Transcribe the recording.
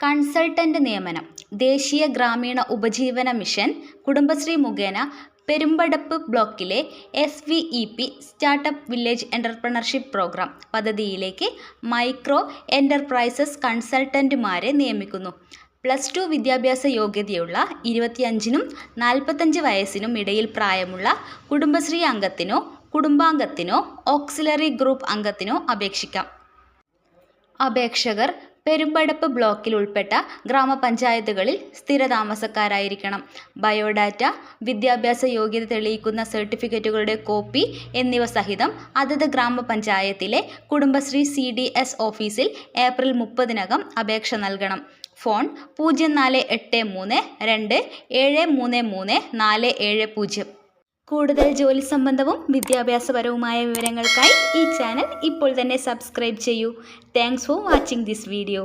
Consultant നിയമനം ദേശീയ ഗ്രാമീണ ഉപജീവന മിഷൻ കുടുംബശ്രീ മുഖേന പെരുമ്പടപ്പ് ബ്ലോക്കിലെ S V E P startup village entrepreneurship program പദ്ധതിയിലേക്ക് മൈക്രോ എന്റർപ്രൈസസ് കൺസൾട്ടന്റുമാരെ നിയമിക്കുന്നു. പ്ലസ് ടു വിദ്യാഭ്യാസ യോഗ്യതയുള്ള ഇരുപത്തിയഞ്ചിനും നാൽപ്പത്തഞ്ച് വയസ്സിനും ഇടയിൽ പ്രായമുള്ള കുടുംബശ്രീ അംഗത്തിനോ കുടുംബാംഗത്തിനോ ഓക്സിലറി ഗ്രൂപ്പ് അംഗത്തിനോ അപേക്ഷിക്കാം. അപേക്ഷകർ പെരുമ്പടപ്പ് ബ്ലോക്കിൽ ഉൾപ്പെട്ട ഗ്രാമപഞ്ചായത്തുകളിൽ സ്ഥിരതാമസക്കാരായിരിക്കണം. ബയോഡാറ്റ വിദ്യാഭ്യാസ യോഗ്യത തെളിയിക്കുന്ന സർട്ടിഫിക്കറ്റുകളുടെ കോപ്പി എന്നിവ സഹിതം അതത് ഗ്രാമപഞ്ചായത്തിലെ കുടുംബശ്രീ സി ഡി എസ് ഓഫീസിൽ ഏപ്രിൽ മുപ്പതിനകം അപേക്ഷ നൽകണം. ഫോൺ പൂജ്യം നാല് എട്ട് മൂന്ന് രണ്ട് ഏഴ് മൂന്ന് മൂന്ന് നാല് ഏഴ് പൂജ്യം. കൂടുതൽ ജോലി സംബന്ധവും വിദ്യാഭ്യാസപരവുമായ വിവരങ്ങൾക്കായി ഈ ചാനൽ ഇപ്പോൾ തന്നെ സബ്സ്ക്രൈബ് ചെയ്യൂ. Thanks for watching this video